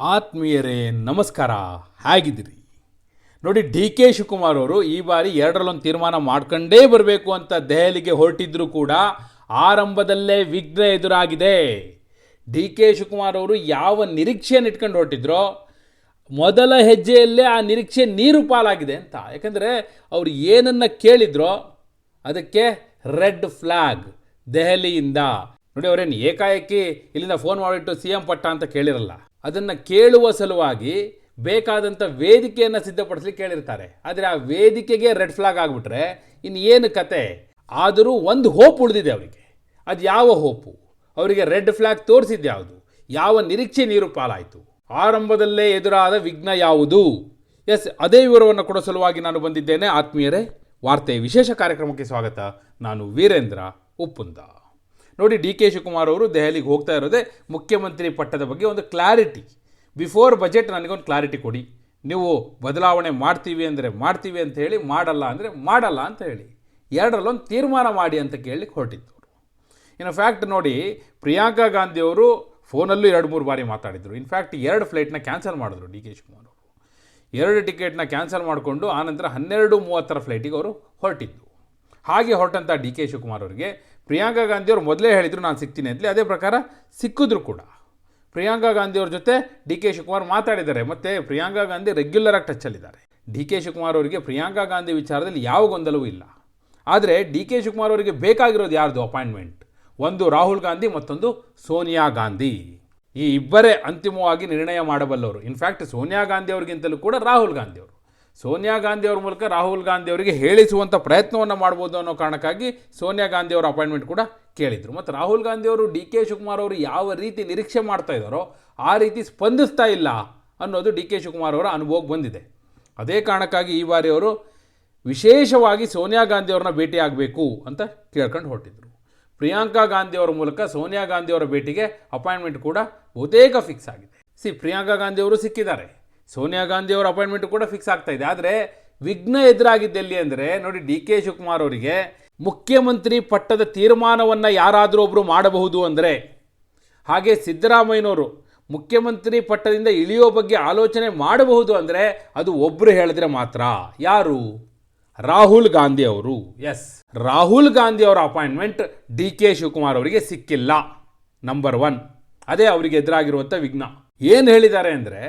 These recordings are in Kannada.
ಆತ್ಮೀಯರೇ, ನಮಸ್ಕಾರ. ಹೇಗಿದ್ದೀರಿ? ನೋಡಿ ಡಿ ಕೆ ಶಿವಕುಮಾರ್ ಅವರು ಈ ಬಾರಿ ಎರಡರಲ್ಲೊಂದು ತೀರ್ಮಾನ ಮಾಡ್ಕೊಂಡೇ ಬರಬೇಕು ಅಂತ ದೆಹಲಿಗೆ ಹೊರಟಿದ್ರು ಕೂಡ ಆರಂಭದಲ್ಲೇ ವಿಘ್ನ ಎದುರಾಗಿದೆ. ಡಿ ಕೆ ಶಿವಕುಮಾರ್ ಅವರು ಯಾವ ನಿರೀಕ್ಷೆಯನ್ನು ಇಟ್ಕೊಂಡು ಹೊರಟಿದ್ರೋ, ಮೊದಲ ಹೆಜ್ಜೆಯಲ್ಲೇ ಆ ನಿರೀಕ್ಷೆ ನೀರು ಪಾಲಾಗಿದೆ ಅಂತ. ಯಾಕಂದರೆ ಅವರು ಏನನ್ನು ಕೇಳಿದ್ರೋ, ಅದಕ್ಕೆ ರೆಡ್ ಫ್ಲ್ಯಾಗ್ ದೆಹಲಿಯಿಂದ. ನೋಡಿ, ಅವರೇನು ಏಕಾಏಕಿ ಇಲ್ಲಿಂದ ಫೋನ್ ಮಾಡಿಬಿಟ್ಟು ಸಿ ಎಂ ಪಟ್ಟ ಅಂತ ಕೇಳಿರಲ್ಲ. ಅದನ್ನು ಕೇಳುವ ಸಲುವಾಗಿ ಬೇಕಾದಂಥ ವೇದಿಕೆಯನ್ನು ಸಿದ್ಧಪಡಿಸ್ಲಿಕ್ಕೆ ಕೇಳಿರ್ತಾರೆ ಆದರೆ ಆ ವೇದಿಕೆಗೆ ರೆಡ್ ಫ್ಲಾಗ್ ಆಗಿಬಿಟ್ರೆ ಇನ್ನು ಏನು ಕತೆ? ಆದರೂ ಒಂದು ಹೋಪ್ ಉಳಿದಿದೆ ಅವರಿಗೆ. ಅದು ಯಾವ ಹೋಪು ಅವರಿಗೆ ರೆಡ್ ಫ್ಲಾಗ್ ತೋರಿಸಿದ್ದು ಯಾವುದು? ಯಾವ ನಿರೀಕ್ಷೆ ನೀರು ಪಾಲಾಯಿತು? ಆರಂಭದಲ್ಲೇ ಎದುರಾದ ವಿಘ್ನ ಯಾವುದು? ಎಸ್, ಅದೇ ವಿವರವನ್ನು ಕೊಡೋ ಸಲುವಾಗಿ ನಾನು ಬಂದಿದ್ದೇನೆ. ಆತ್ಮೀಯರೇ, ವಾರ್ತೆ ವಿಶೇಷ ಕಾರ್ಯಕ್ರಮಕ್ಕೆ ಸ್ವಾಗತ. ನಾನು ವೀರೇಂದ್ರ ಉಪ್ಪುಂದ. ನೋಡಿ ಡಿ ಕೆ ಶಿವಕುಮಾರ್ ಅವರು ದೆಹಲಿಗೆ ಹೋಗ್ತಾ ಇರೋದೇ ಮುಖ್ಯಮಂತ್ರಿ ಪಟ್ಟದ ಬಗ್ಗೆ ಒಂದು ಕ್ಲಾರಿಟಿ. ಬಿಫೋರ್ ಬಜೆಟ್ ನನಗೊಂದು ಕ್ಲಾರಿಟಿ ಕೊಡಿ. ನೀವು ಬದಲಾವಣೆ ಮಾಡ್ತೀವಿ ಅಂದರೆ ಮಾಡ್ತೀವಿ ಅಂತ ಹೇಳಿ, ಮಾಡಲ್ಲ ಅಂದರೆ ಮಾಡಲ್ಲ ಅಂತ ಹೇಳಿ. ಎರಡರಲ್ಲೊಂದು ತೀರ್ಮಾನ ಮಾಡಿ ಅಂತ ಕೇಳಲಿಕ್ಕೆ ಹೊರಟಿದ್ದವರು. ಇನ್ನು ಫ್ಯಾಕ್ಟ್ ನೋಡಿ, ಪ್ರಿಯಾಂಕಾ ಗಾಂಧಿ ಅವರು ಫೋನಲ್ಲೂ ಎರಡು ಮೂರು ಬಾರಿ ಮಾತಾಡಿದರು. ಇನ್ಫ್ಯಾಕ್ಟ್ ಎರಡು ಫ್ಲೈಟ್ನ ಕ್ಯಾನ್ಸಲ್ ಮಾಡಿದ್ರು ಡಿ ಕೆ ಶಿವಕುಮಾರ್ ಅವರು. ಎರಡು ಟಿಕೆಟ್ನ ಕ್ಯಾನ್ಸಲ್ ಮಾಡಿಕೊಂಡು ಆನಂತರ ಹನ್ನೆರಡು ಮೂವತ್ತರ ಫ್ಲೈಟಿಗೆ ಅವರು ಹೊರಟಿದ್ದು. ಹಾಗೆ ಹೊರಟಂಥ ಡಿ ಕೆ ಶಿವಕುಮಾರ್ ಅವರಿಗೆ ಪ್ರಿಯಾಂಕಾ ಗಾಂಧಿ ಅವರು ಮೊದಲೇ ಹೇಳಿದರು ನಾನು ಸಿಗ್ತೀನಿ ಅಂತಲೇ. ಅದೇ ಪ್ರಕಾರ ಸಿಕ್ಕಿದ್ರು ಕೂಡ. ಪ್ರಿಯಾಂಕಾ ಗಾಂಧಿಯವ್ರ ಜೊತೆ ಡಿ ಕೆ ಶಿವಕುಮಾರ್ ಮಾತಾಡಿದ್ದಾರೆ. ಮತ್ತು ಪ್ರಿಯಾಂಕಾ ಗಾಂಧಿ ರೆಗ್ಯುಲರಾಗಿ ಟಚ್ಚಲ್ಲಿದ್ದಾರೆ ಡಿ ಕೆ ಶಿವಕುಮಾರ್ ಅವರಿಗೆ ಪ್ರಿಯಾಂಕಾ ಗಾಂಧಿ ವಿಚಾರದಲ್ಲಿ ಯಾವ ಗೊಂದಲವೂ ಇಲ್ಲ. ಆದರೆ ಡಿ ಕೆ ಶಿವಕುಮಾರ್ ಅವರಿಗೆ ಬೇಕಾಗಿರೋದು ಯಾರ್ದು? ಅಪಾಯಿಂಟ್ಮೆಂಟ್ ಒಂದು ರಾಹುಲ್ ಗಾಂಧಿ, ಮತ್ತೊಂದು ಸೋನಿಯಾ ಗಾಂಧಿ. ಈ ಇಬ್ಬರೇ ಅಂತಿಮವಾಗಿ ನಿರ್ಣಯ ಮಾಡಬಲ್ಲವರು. ಇನ್ಫ್ಯಾಕ್ಟ್ ಸೋನಿಯಾ ಗಾಂಧಿ ಅವ್ರಿಗಿಂತಲೂ ಕೂಡ ರಾಹುಲ್ ಗಾಂಧಿ ಅವರು. ಸೋನಿಯಾ ಗಾಂಧಿ ಅವ್ರ ಮೂಲಕ ರಾಹುಲ್ ಗಾಂಧಿ ಅವರಿಗೆ ಹೇಳಿಸುವಂಥ ಪ್ರಯತ್ನವನ್ನು ಮಾಡ್ಬೋದು ಅನ್ನೋ ಕಾರಣಕ್ಕಾಗಿ ಸೋನಿಯಾ ಗಾಂಧಿ ಅವರ ಅಪಾಯಿಂಟ್ಮೆಂಟ್ ಕೂಡ ಕೇಳಿದರು. ಮತ್ತು ರಾಹುಲ್ ಗಾಂಧಿ ಅವರು ಡಿ ಕೆ ಶಿವಕುಮಾರ್ ಅವರು ಯಾವ ರೀತಿ ನಿರೀಕ್ಷೆ ಮಾಡ್ತಾ ಇದ್ದಾರೋ ಆ ರೀತಿ ಸ್ಪಂದಿಸ್ತಾ ಇಲ್ಲ ಅನ್ನೋದು ಡಿ ಕೆ ಶಿವಕುಮಾರ್ ಅವರ ಅನುಭವಕ್ಕೆ ಬಂದಿದೆ. ಅದೇ ಕಾರಣಕ್ಕಾಗಿ ಈ ಬಾರಿ ಅವರು ವಿಶೇಷವಾಗಿ ಸೋನಿಯಾ ಗಾಂಧಿ ಅವ್ರನ್ನ ಭೇಟಿಯಾಗಬೇಕು ಅಂತ ಕೇಳ್ಕೊಂಡು ಹೊರಟಿದ್ರು. ಪ್ರಿಯಾಂಕಾ ಗಾಂಧಿ ಅವರ ಮೂಲಕ ಸೋನಿಯಾ ಗಾಂಧಿ ಅವರ ಭೇಟಿಗೆ ಅಪಾಯಿಂಟ್ಮೆಂಟ್ ಕೂಡ ಬಹುತೇಕ ಫಿಕ್ಸ್ ಆಗಿದೆ. ಸಿ, ಪ್ರಿಯಾಂಕಾ ಗಾಂಧಿ ಅವರು ಸಿಕ್ಕಿದ್ದಾರೆ. ಸೋನಿಯಾ ಗಾಂಧಿ ಅವರ ಅಪಾಯಿಂಟ್ಮೆಂಟ್ ಕೂಡ ಫಿಕ್ಸ್ ಆಗ್ತಾ ಇದೆ. ಆದರೆ ವಿಘ್ನ ಎದುರಾಗಿದ್ದೆಲ್ಲಿ ಅಂದರೆ, ನೋಡಿ, ಡಿ ಕೆ ಶಿವಕುಮಾರ್ ಅವರಿಗೆ ಮುಖ್ಯಮಂತ್ರಿ ಪಟ್ಟದ ತೀರ್ಮಾನವನ್ನು ಯಾರಾದರೂ ಒಬ್ಬರು ಮಾಡಬಹುದು ಅಂದರೆ, ಹಾಗೆ ಸಿದ್ದರಾಮಯ್ಯನವರು ಮುಖ್ಯಮಂತ್ರಿ ಪಟ್ಟದಿಂದ ಇಳಿಯೋ ಬಗ್ಗೆ ಆಲೋಚನೆ ಮಾಡಬಹುದು ಅಂದರೆ, ಅದು ಒಬ್ಬರು ಹೇಳಿದ್ರೆ ಮಾತ್ರ. ಯಾರು? ರಾಹುಲ್ ಗಾಂಧಿ ಅವರು. ಎಸ್ ರಾಹುಲ್ ಗಾಂಧಿ ಅವರ ಅಪಾಯಿಂಟ್ಮೆಂಟ್ ಡಿ ಕೆ ಶಿವಕುಮಾರ್ ಅವರಿಗೆ ಸಿಕ್ಕಿಲ್ಲ. ನಂಬರ್ ಒನ್ ಅದೇ ಅವರಿಗೆ ಎದುರಾಗಿರುವಂಥ ವಿಘ್ನ. ಏನು ಹೇಳಿದ್ದಾರೆ ಅಂದರೆ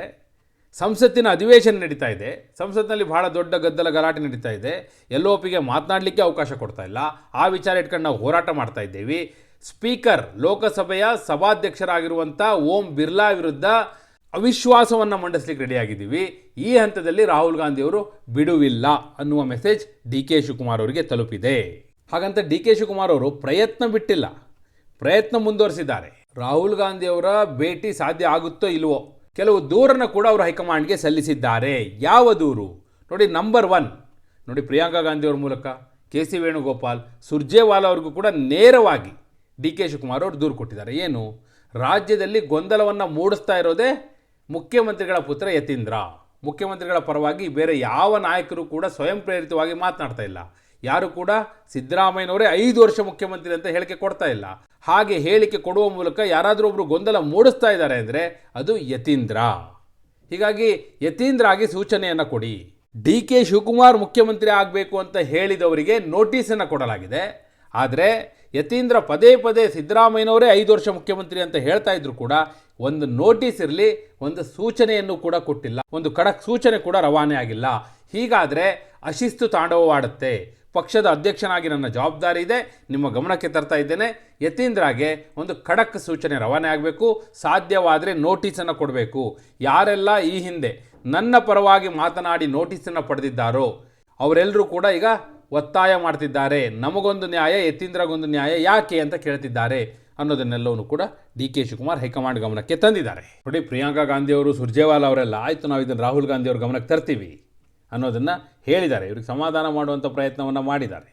ಸಂಸತ್ತಿನ ಅಧಿವೇಶನ ನಡೀತಾ ಇದೆ. ಸಂಸತ್ನಲ್ಲಿ ಬಹಳ ದೊಡ್ಡ ಗದ್ದಲ ಗಲಾಟೆ ನಡೀತಾ ಇದೆ. ಎಲ್ಲೋ ಮಾತನಾಡಲಿಕ್ಕೆ ಅವಕಾಶ ಕೊಡ್ತಾ ಇಲ್ಲ. ಆ ವಿಚಾರ ಇಟ್ಕೊಂಡು ನಾವು ಹೋರಾಟ ಮಾಡ್ತಾ ಇದ್ದೇವೆ. ಸ್ಪೀಕರ್, ಲೋಕಸಭೆಯ ಸಭಾಧ್ಯಕ್ಷರಾಗಿರುವಂಥ ಓಂ ಬಿರ್ಲಾ ವಿರುದ್ಧ ಅವಿಶ್ವಾಸವನ್ನು ಮಂಡಿಸ್ಲಿಕ್ಕೆ ರೆಡಿಯಾಗಿದ್ದೀವಿ. ಈ ಹಂತದಲ್ಲಿ ರಾಹುಲ್ ಗಾಂಧಿಯವರು ಬಿಡುವಿಲ್ಲ ಅನ್ನುವ ಮೆಸೇಜ್ ಡಿ ಕೆ ಶಿವಕುಮಾರ್ ಅವರಿಗೆ ತಲುಪಿದೆ. ಹಾಗಂತ ಡಿ ಕೆ ಶಿವಕುಮಾರ್ ಅವರು ಪ್ರಯತ್ನ ಬಿಟ್ಟಿಲ್ಲ. ಪ್ರಯತ್ನ ಮುಂದುವರಿಸಿದ್ದಾರೆ. ರಾಹುಲ್ ಗಾಂಧಿಯವರ ಭೇಟಿ ಸಾಧ್ಯ ಆಗುತ್ತೋ ಇಲ್ವೋ? ಕೆಲವು ದೂರನ್ನು ಕೂಡ ಅವರು ಹೈಕಮಾಂಡ್ಗೆ ಸಲ್ಲಿಸಿದ್ದಾರೆ. ಯಾವ ದೂರು? ನೋಡಿ ನಂಬರ್ ಒನ್ ನೋಡಿ, ಪ್ರಿಯಾಂಕಾ ಗಾಂಧಿಯವ್ರ ಮೂಲಕ, ಕೆ ಸಿ ವೇಣುಗೋಪಾಲ್, ಸುರ್ಜೇವಾಲಾ ಅವ್ರಿಗೂ ಕೂಡ ನೇರವಾಗಿ ಡಿ ಕೆ ಶಿವಕುಮಾರ್ ಅವರು ದೂರು ಕೊಟ್ಟಿದ್ದಾರೆ. ಏನು? ರಾಜ್ಯದಲ್ಲಿ ಗೊಂದಲವನ್ನು ಮೂಡಿಸ್ತಾ ಇರೋದೇ ಮುಖ್ಯಮಂತ್ರಿಗಳ ಪುತ್ರ ಯತೀಂದ್ರ. ಮುಖ್ಯಮಂತ್ರಿಗಳ ಪರವಾಗಿ ಬೇರೆ ಯಾವ ನಾಯಕರು ಕೂಡ ಸ್ವಯಂ ಪ್ರೇರಿತವಾಗಿ ಮಾತನಾಡ್ತಾ ಇಲ್ಲ. ಯಾರು ಕೂಡ ಸಿದ್ದರಾಮಯ್ಯನವರೇ ಐದು ವರ್ಷ ಮುಖ್ಯಮಂತ್ರಿ ಅಂತ ಹೇಳಿಕೆ ಕೊಡ್ತಾ ಇಲ್ಲ. ಹಾಗೆ ಹೇಳಿಕೆ ಕೊಡುವ ಮೂಲಕ ಯಾರಾದರೂ ಒಬ್ಬರು ಗೊಂದಲ ಮೂಡಿಸ್ತಾ ಇದ್ದಾರೆ ಅಂದರೆ ಅದು ಯತೀಂದ್ರ. ಹೀಗಾಗಿ ಯತೀಂದ್ರ ಆಗಿ ಸೂಚನೆಯನ್ನು ಕೊಡಿ. ಡಿ ಕೆ ಶಿವಕುಮಾರ್ ಮುಖ್ಯಮಂತ್ರಿ ಆಗಬೇಕು ಅಂತ ಹೇಳಿದವರಿಗೆ ನೋಟಿಸನ್ನು ಕೊಡಲಾಗಿದೆ. ಆದರೆ ಯತೀಂದ್ರ ಪದೇ ಪದೇ ಸಿದ್ದರಾಮಯ್ಯನವರೇ ಐದು ವರ್ಷ ಮುಖ್ಯಮಂತ್ರಿ ಅಂತ ಹೇಳ್ತಾ ಇದ್ರು ಕೂಡ ಒಂದು ನೋಟಿಸ್ ಇರಲಿ, ಒಂದು ಸೂಚನೆಯನ್ನು ಕೂಡ ಕೊಟ್ಟಿಲ್ಲ. ಒಂದು ಖಡಕ್ ಸೂಚನೆ ಕೂಡ ರವಾನೆ ಆಗಿಲ್ಲ. ಹೀಗಾದರೆ ಅಶಿಸ್ತು ತಾಂಡವವಾಡುತ್ತೆ. ಪಕ್ಷದ ಅಧ್ಯಕ್ಷನಾಗಿ ನನ್ನ ಜವಾಬ್ದಾರಿ ಇದೆ, ನಿಮ್ಮ ಗಮನಕ್ಕೆ ತರ್ತಾ ಇದ್ದೇನೆ. ಯತೀಂದ್ರಾಗೆ ಒಂದು ಖಡಕ್ ಸೂಚನೆ ರವಾನೆ ಆಗಬೇಕು, ಸಾಧ್ಯವಾದರೆ ನೋಟಿಸನ್ನು ಕೊಡಬೇಕು. ಯಾರೆಲ್ಲ ಈ ಹಿಂದೆ ನನ್ನ ಪರವಾಗಿ ಮಾತನಾಡಿ ನೋಟಿಸನ್ನು ಪಡೆದಿದ್ದಾರೋ, ಅವರೆಲ್ಲರೂ ಕೂಡ ಈಗ ಒತ್ತಾಯ ಮಾಡ್ತಿದ್ದಾರೆ. ನಮಗೊಂದು ನ್ಯಾಯ, ಯತೀಂದ್ರಗೊಂದು ನ್ಯಾಯ ಯಾಕೆ ಅಂತ ಕೇಳ್ತಿದ್ದಾರೆ ಅನ್ನೋದನ್ನೆಲ್ಲವನ್ನು ಕೂಡ ಡಿ ಕೆ ಶಿವಕುಮಾರ್ ಹೈಕಮಾಂಡ್ ಗಮನಕ್ಕೆ ತಂದಿದ್ದಾರೆ. ನೋಡಿ, ಪ್ರಿಯಾಂಕಾ ಗಾಂಧಿ ಅವರು ಸುರ್ಜೇವಾಲಾ ಅವರೆಲ್ಲ, ಆಯಿತು ನಾವು ಇದನ್ನು ರಾಹುಲ್ ಗಾಂಧಿ ಅವ್ರ ಗಮನಕ್ಕೆ ತರ್ತೀವಿ. ಅನ್ನೋದನ್ನು ಹೇಳಿದ್ದಾರೆ. ಇವ್ರಿಗೆ ಸಮಾಧಾನ ಮಾಡುವಂಥ ಪ್ರಯತ್ನವನ್ನು ಮಾಡಿದ್ದಾರೆ.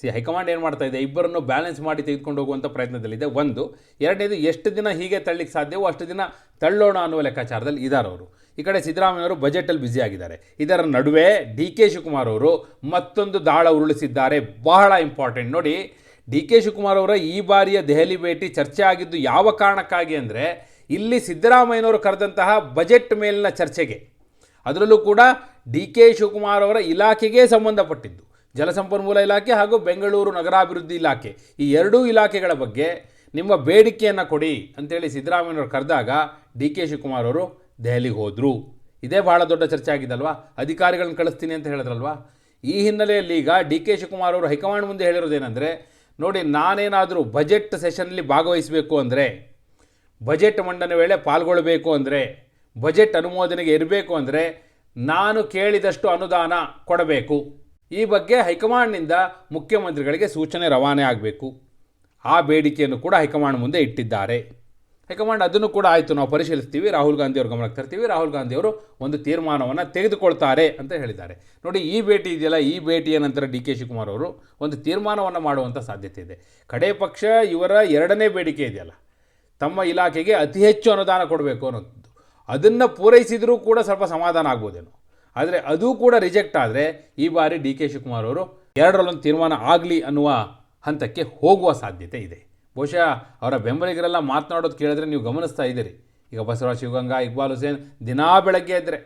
ಸಿ ಹೈಕಮಾಂಡ್ ಏನು ಮಾಡ್ತಾ ಇದೆ? ಇಬ್ಬರನ್ನು ಬ್ಯಾಲೆನ್ಸ್ ಮಾಡಿ ತೆಗೆದುಕೊಂಡು ಹೋಗುವಂಥ ಪ್ರಯತ್ನದಲ್ಲಿದೆ. ಒಂದು, ಎರಡನೇದು ಎಷ್ಟು ದಿನ ಹೀಗೆ ತಳ್ಳಿಕ್ಕೆ ಸಾಧ್ಯವೋ ಅಷ್ಟು ದಿನ ತಳ್ಳೋಣ ಅನ್ನುವ ಲೆಕ್ಕಾಚಾರದಲ್ಲಿ ಇದ್ದಾರೆ ಅವರು. ಈ ಕಡೆ ಸಿದ್ದರಾಮಯ್ಯವರು ಬಜೆಟಲ್ಲಿ ಬ್ಯುಸಿ ಆಗಿದ್ದಾರೆ. ಇದರ ನಡುವೆ ಡಿ ಕೆ ಶಿವಕುಮಾರ್ ಅವರು ಮತ್ತೊಂದು ದಾಳ ಉರುಳಿಸಿದ್ದಾರೆ. ಬಹಳ ಇಂಪಾರ್ಟೆಂಟ್ ನೋಡಿ, ಡಿ ಕೆ ಶಿವಕುಮಾರ್ ಅವರ ಈ ಬಾರಿಯ ದೆಹಲಿ ಭೇಟಿ ಚರ್ಚೆ ಆಗಿದ್ದು ಯಾವ ಕಾರಣಕ್ಕಾಗಿ ಅಂದರೆ, ಇಲ್ಲಿ ಸಿದ್ದರಾಮಯ್ಯನವರು ಕರೆದಂತಹ ಬಜೆಟ್ ಮೇಲಿನ ಚರ್ಚೆಗೆ. ಅದರಲ್ಲೂ ಕೂಡ ಡಿ ಕೆ ಶಿವಕುಮಾರ್ ಅವರ ಇಲಾಖೆಗೆ ಸಂಬಂಧಪಟ್ಟಿದ್ದು. ಜಲಸಂಪನ್ಮೂಲ ಇಲಾಖೆ ಹಾಗೂ ಬೆಂಗಳೂರು ನಗರಾಭಿವೃದ್ಧಿ ಇಲಾಖೆ. ಈ ಎರಡೂ ಇಲಾಖೆಗಳ ಬಗ್ಗೆ ನಿಮ್ಮ ಬೇಡಿಕೆಯನ್ನು ಕೊಡಿ ಅಂತೇಳಿ ಸಿದ್ದರಾಮಯ್ಯನವರು ಕರೆದಾಗ ಡಿ ಕೆ ಶಿವಕುಮಾರ್ ಅವರು ದೆಹಲಿಗೆ ಹೋದರು. ಇದೇ ಬಹಳ ದೊಡ್ಡ ಚರ್ಚೆ ಆಗಿದ್ದಲ್ವಾ ಅಧಿಕಾರಿಗಳನ್ನ ಕಳಿಸ್ತೀನಿ ಅಂತ ಹೇಳಿದ್ರಲ್ವಾ? ಈ ಹಿನ್ನೆಲೆಯಲ್ಲಿ ಈಗ ಡಿ ಕೆ ಶಿವಕುಮಾರ್ ಅವರು ಹೈಕಮಾಂಡ್ ಮುಂದೆ ಹೇಳಿರೋದೇನೆಂದರೆ, ನೋಡಿ ನಾನೇನಾದರೂ ಬಜೆಟ್ ಸೆಷನ್ನಲ್ಲಿ ಭಾಗವಹಿಸಬೇಕು ಅಂದರೆ, ಬಜೆಟ್ ಮಂಡನೆ ವೇಳೆ ಪಾಲ್ಗೊಳ್ಳಬೇಕು ಅಂದರೆ, ಬಜೆಟ್ ಅನುಮೋದನೆಗೆ ಇರಬೇಕು ಅಂದರೆ ನಾನು ಕೇಳಿದಷ್ಟು ಅನುದಾನ ಕೊಡಬೇಕು. ಈ ಬಗ್ಗೆ ಹೈಕಮಾಂಡ್ನಿಂದ ಮುಖ್ಯಮಂತ್ರಿಗಳಿಗೆ ಸೂಚನೆ ರವಾನೆ ಆಗಬೇಕು. ಆ ಬೇಡಿಕೆಯನ್ನು ಕೂಡ ಹೈಕಮಾಂಡ್ ಮುಂದೆ ಇಟ್ಟಿದ್ದಾರೆ. ಹೈಕಮಾಂಡ್ ಅದನ್ನು ಕೂಡ ಆಯಿತು, ನಾವು ಪರಿಶೀಲಿಸ್ತೀವಿ. ರಾಹುಲ್ ಗಾಂಧಿ ಅವ್ರ ಗಮನಕ್ಕೆ ತರ್ತೀವಿ. ರಾಹುಲ್ ಗಾಂಧಿ ಅವರು ಒಂದು ತೀರ್ಮಾನವನ್ನು ತೆಗೆದುಕೊಳ್ತಾರೆ ಅಂತ ಹೇಳಿದ್ದಾರೆ. ನೋಡಿ, ಈ ಭೇಟಿ ಇದೆಯಲ್ಲ, ಈ ಭೇಟಿಯ ನಂತರ ಡಿ ಕೆ ಶಿವಕುಮಾರ್ ಅವರು ಒಂದು ತೀರ್ಮಾನವನ್ನು ಮಾಡುವಂಥ ಸಾಧ್ಯತೆ ಇದೆ. ಕಡೇ ಪಕ್ಷ ಇವರ ಎರಡನೇ ಬೇಡಿಕೆ ಇದೆಯಲ್ಲ. ತಮ್ಮ ಇಲಾಖೆಗೆ ಅತಿ ಹೆಚ್ಚು ಅನುದಾನ ಕೊಡಬೇಕು ಅನ್ನೋದು. ಅದನ್ನು ಪೂರೈಸಿದರೂ ಕೂಡ ಸ್ವಲ್ಪ ಸಮಾಧಾನ ಆಗ್ಬೋದೇನೋ. ಆದರೆ ಅದು ಕೂಡ ರಿಜೆಕ್ಟ್ ಆದರೆ ಈ ಬಾರಿ ಡಿ ಕೆ ಶಿವಕುಮಾರ್ ಅವರು ಎರಡರಲ್ಲೊಂದು ತೀರ್ಮಾನ ಆಗಲಿ ಅನ್ನುವ ಹಂತಕ್ಕೆ ಹೋಗುವ ಸಾಧ್ಯತೆ ಇದೆ. ಬಹುಶಃ ಅವರ ಬೆಂಬಲಿಗರೆಲ್ಲ ಮಾತನಾಡೋದು ಕೇಳಿದ್ರೆ ನೀವು ಗಮನಿಸ್ತಾ ಇದ್ದೀರಿ. ಈಗ ಬಸವರಾಜ್ ಶಿವಗಂಗಾ, ಇಕ್ಬಾಲ್ ಹುಸೇನ್ ದಿನಾ ಬೆಳಗ್ಗೆ ಇದ್ದರೆ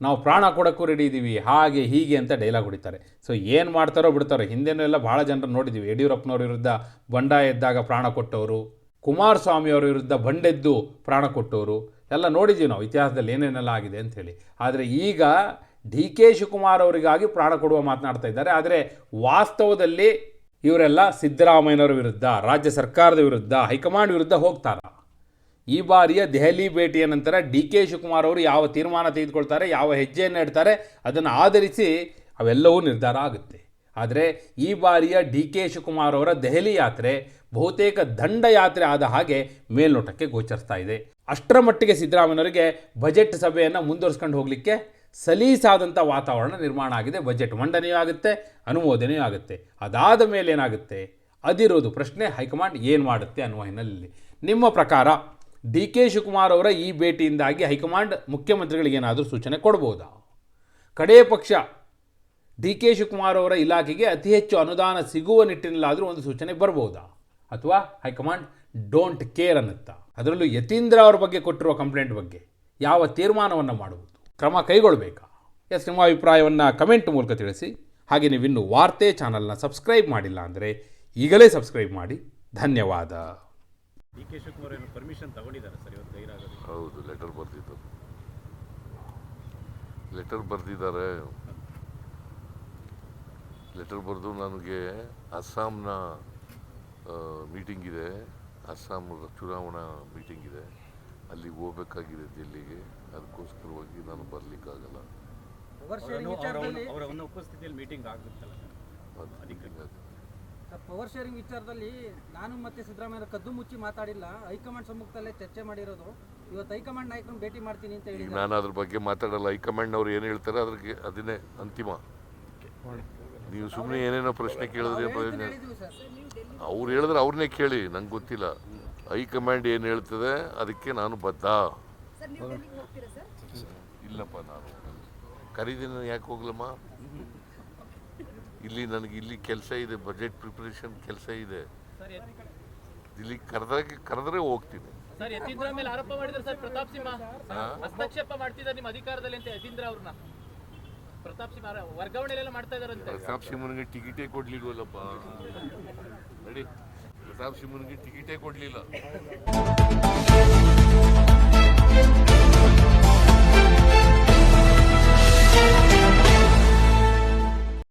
ನಾವು ಪ್ರಾಣ ಕೊಡೋಕ್ಕೂ ರೆಡಿ ಇದ್ದೀವಿ ಹಾಗೆ ಹೀಗೆ ಅಂತ ಡೈಲಾಗ್ ಹೊಡಿತಾರೆ. ಸೊ ಏನು ಮಾಡ್ತಾರೋ ಬಿಡ್ತಾರೋ, ಹಿಂದೆನೂ ಎಲ್ಲ ಭಾಳ ಜನರು ನೋಡಿದ್ದೀವಿ ಯಡಿಯೂರಪ್ಪನವ್ರ ವಿರುದ್ಧ ಬಂಡ ಎದ್ದಾಗ ಪ್ರಾಣ ಕೊಟ್ಟವರು ಕುಮಾರಸ್ವಾಮಿ ಅವರ ವಿರುದ್ಧ ಬಂಡೆದ್ದು ಪ್ರಾಣ ಕೊಟ್ಟವರು. ಎಲ್ಲ ನೋಡಿದ್ದೀವಿ ನಾವು, ಇತಿಹಾಸದಲ್ಲಿ ಏನೇನೆಲ್ಲ ಆಗಿದೆ ಅಂಥೇಳಿ ಆದರೆ ಈಗ ಡಿ ಕೆ ಶಿವಕುಮಾರ್ ಅವರಿಗಾಗಿ ಪ್ರಾಣ ಕೊಡುವ ಮಾತನಾಡ್ತಾ ಇದ್ದಾರೆ. ಆದರೆ ವಾಸ್ತವದಲ್ಲಿ ಇವರೆಲ್ಲ ಸಿದ್ದರಾಮಯ್ಯನವರ ವಿರುದ್ಧ, ರಾಜ್ಯ ಸರ್ಕಾರದ ವಿರುದ್ಧ, ಹೈಕಮಾಂಡ್ ವಿರುದ್ಧ ಹೋಗ್ತಾರ. ಈ ಬಾರಿಯ ದೆಹಲಿ ಭೇಟಿಯ ನಂತರ ಡಿ ಕೆ ಶಿವಕುಮಾರ್ ಅವರು ಯಾವ ತೀರ್ಮಾನ ತೆಗೆದುಕೊಳ್ತಾರೆ, ಯಾವ ಹೆಜ್ಜೆಯನ್ನು ಇಡ್ತಾರೆ, ಅದನ್ನು ಆಧರಿಸಿ ಅವೆಲ್ಲವೂ ನಿರ್ಧಾರ ಆಗುತ್ತೆ. ಆದರೆ ಈ ಬಾರಿಯ ಡಿ ಕೆ ಶಿವಕುಮಾರ್ ಅವರ ದೆಹಲಿ ಯಾತ್ರೆ ಬಹುತೇಕ ದಂಡಯಾತ್ರೆ ಆದ ಹಾಗೆ ಮೇಲ್ನೋಟಕ್ಕೆ ಗೋಚರಿಸ್ತಾ ಇದೆ. ಅಷ್ಟರ ಮಟ್ಟಿಗೆ ಸಿದ್ದರಾಮಯ್ಯನವರಿಗೆ ಬಜೆಟ್ ಸಭೆಯನ್ನು ಮುಂದುವರಿಸ್ಕೊಂಡು ಹೋಗಲಿಕ್ಕೆ ಸಲೀಸಾದಂಥ ವಾತಾವರಣ ನಿರ್ಮಾಣ ಆಗಿದೆ. ಬಜೆಟ್ ಮಂಡನೆಯೂ ಆಗುತ್ತೆ, ಅನುಮೋದನೆಯೂ ಆಗುತ್ತೆ. ಅದಾದ ಮೇಲೆ ಏನಾಗುತ್ತೆ? ಅದಿರೋದು ಪ್ರಶ್ನೆ. ಹೈಕಮಾಂಡ್ ಏನು ಮಾಡುತ್ತೆ ಅನ್ನುವ ಹಿನ್ನೆಲೆಯಲ್ಲಿ. ನಿಮ್ಮ ಪ್ರಕಾರ ಡಿ ಕೆ ಶಿವಕುಮಾರ್ ಅವರ ಈ ಭೇಟಿಯಿಂದಾಗಿ ಹೈಕಮಾಂಡ್ ಮುಖ್ಯಮಂತ್ರಿಗಳಿಗೆ ಏನಾದರೂ ಸೂಚನೆ ಕೊಡ್ಬೋದಾ? ಕಡೇ ಪಕ್ಷ ಡಿ ಕೆ ಶಿವಕುಮಾರ್ ಅವರ ಇಲಾಖೆಗೆ ಅತಿ ಹೆಚ್ಚು ಅನುದಾನ ಸಿಗುವ ನಿಟ್ಟಿನಲ್ಲಾದರೂ ಒಂದು ಸೂಚನೆ ಬರ್ಬೋದಾ? ಅಥವಾ ಹೈಕಮಾಂಡ್ ಡೋಂಟ್ ಕೇರ್ ಅನ್ನುತ್ತಾ? ಅದರಲ್ಲೂ ಯತೀಂದ್ರ ಅವರ ಬಗ್ಗೆ ಕೊಟ್ಟಿರುವ ಕಂಪ್ಲೇಂಟ್ ಬಗ್ಗೆ ಯಾವ ತೀರ್ಮಾನವನ್ನು ಮಾಡುವುದು? ಕ್ರಮ ಕೈಗೊಳ್ಳಬೇಕಾ ಎಸ್ ನಿಮ್ಮ ಅಭಿಪ್ರಾಯವನ್ನು ಕಮೆಂಟ್ ಮೂಲಕ ತಿಳಿಸಿ. ಹಾಗೆ ನೀವಿನ್ನು ವಾರ್ತೆ ಚಾನಲ್ನ ಸಬ್ಸ್ಕ್ರೈಬ್ ಮಾಡಿಲ್ಲ ಅಂದರೆ ಈಗಲೇ ಸಬ್ಸ್ಕ್ರೈಬ್ ಮಾಡಿ. ಧನ್ಯವಾದ. ಡಿ ಕೆ ಶಿವಕುಮಾರ್ ಏನು ಪರ್ಮಿಷನ್ ತಗೊಂಡಿದ್ದಾರೆ ಸರ್ ಇವತ್ತು ಗೈರಾಗೋದು? ಹೌದು ಲೆಟರ್ ಬರೆದಿದ್ದು. ಲೆಟರ್ ಬರೆದಿದ್ದಾರೆ. ಲೆಟರ್ ಬರೆದು ನನಗೆ ಅಸ್ಸಾಂನ ಮೀಟಿಂಗ್ ಇದೆ. ಅಸ್ಸಾಂ ಚುನಾವಣಾ ಮೀಟಿಂಗ್ ಇದೆ. ಅಲ್ಲಿಗೆ ಹೋಗ್ಬೇಕಾಗಿದೆ ದಿಲ್ಲಿಗೆ. ಅದಕ್ಕೋಸ್ಕರವಾಗಿ ನಾನು ಬರಲಿಕ್ಕಾಗಲ್ಲ. ಪವರ್ ಅವರ ಶೇರಿಂಗ್ ವಿಚಾರದಲ್ಲಿ ಅವರ ಉಪಸ್ಥಿತಿಯಲ್ಲಿ ಮೀಟಿಂಗ್ ಆಗುತ್ತಲ್ಲ ಸರ್ ಅದು ಸರ್, ಪವರ್ ಶೇರಿಂಗ್ ವಿಚಾರದಲ್ಲಿ ನಾನು ಮತ್ತೆ ಸಿದ್ದರಾಮಯ್ಯ ಕದ್ದು ಮುಚ್ಚಿ ಮಾತಾಡಿಲ್ಲ. ಹೈಕಮಾಂಡ್ ಸಮ್ಮುಖದಲ್ಲೇ ಚರ್ಚೆ ಮಾಡಿರೋದು. ಇವತ್ತು ಹೈಕಮಾಂಡ್ ನಾಯಕರನ್ನು ಭೇಟಿ ಮಾಡ್ತೀನಿ ಅಂತ ಹೇಳಿ ನಾನು ಅದ್ರ ಬಗ್ಗೆ ಮಾತಾಡಲ್ಲ. ಹೈಕಮಾಂಡ್ನವ್ರು ಏನು ಹೇಳ್ತಾರೆ? ಅದ್ರಿಗೆ ಅದನ್ನೇ ಅಂತಿಮ. ನೀವು ಸುಮ್ಮನೆ ಏನೇನೋ ಪ್ರಶ್ನೆ ಕೇಳಿದ್ರೆ ಪ್ರಯೋಜನ ಅವ್ರು ಹೇಳಿದ್ರೆ ಅವ್ರನ್ನೇ ಕೇಳಿ ನಂಗೆ ಗೊತ್ತಿಲ್ಲ. ಹೈಕಮಾಂಡ್ ಏನು ಹೇಳ್ತದೆ ಅದಕ್ಕೆ ನಾನು ಬದ್ಧ. ಇಲ್ಲಪ್ಪ ನಾನು ಕರೀದಿನ ಯಾಕೆ ಹೋಗ್ಲಮ್ಮ? ಇಲ್ಲಿ ನನಗೆ ಇಲ್ಲಿ ಕೆಲಸ ಇದೆ ಬಜೆಟ್ ಪ್ರಿಪರೇಷನ್ ಕೆಲಸ ಇದೆ. ಇಲ್ಲಿ ಕರೆದ್ರೆ ಕರೆದ್ರೆ ಹೋಗ್ತೀನಿ. ಸರ್ ಯತೀಂದ್ರ ಮೇಲೆ ಆರೋಪ ಮಾಡಿದ್ರೆ ಸರ್ ಪ್ರತಾಪ್ ಸಿಂಹ. ಹಸ್ತಕ್ಷೇಪ ಮಾಡ್ತಿದ್ದಾರೆ ನಿಮ್ಮ ಅಧಿಕಾರದಲ್ಲಿ ಅಂತ ಯತೀಂದ್ರ ಅವ್ರನ್ನ. ಪ್ರತಾಪ್ ಸಿಂಹ ವರ್ಗಾವಣೆಲೆಲ್ಲ ಮಾಡ್ತಾ ಇದಾರಂತೆ. ಪ್ರತಾಪ್ ಸಿಂಹನಿಗೆ ಟಿಕೆಟೇ ಕೊಡ್ಲಿಲ್ವಲ್ಲಪ್ಪ? ನಡಿ. ಪ್ರತಾಪ್ ಸಿಂಹನಿಗೆ ಟಿಕೆಟೇ ಕೊಡ್ಲಿಲ್ಲ.